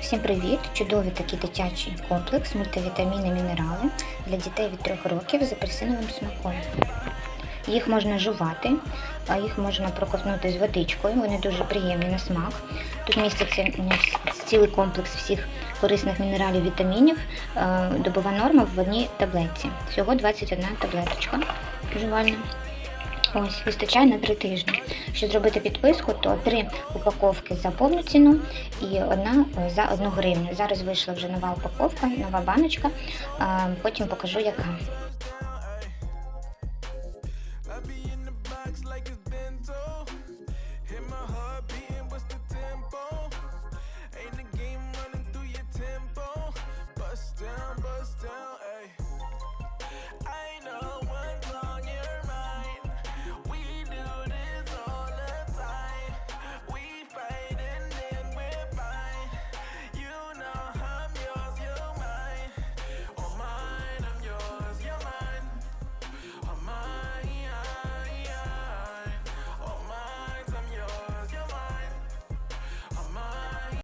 Всім привіт! Чудовий такий дитячий комплекс, мультивітаміни, мінерали для дітей від 3 років з апельсиновим смаком. Їх можна жувати, їх можна проковтнути з водичкою. Вони дуже приємні на смак. Тут міститься цілий комплекс всіх корисних мінералів, вітамінів. Е, Добова норма в одній таблетці. Всього 21 таблеточка жувальна. Ось, вистачає на 3 тижні. Щоб зробити підписку, то три упаковки за повну ціну і одна е, за 1 гривню. Зараз вийшла вже нова упаковка, нова баночка. Потім покажу, яка. Hit my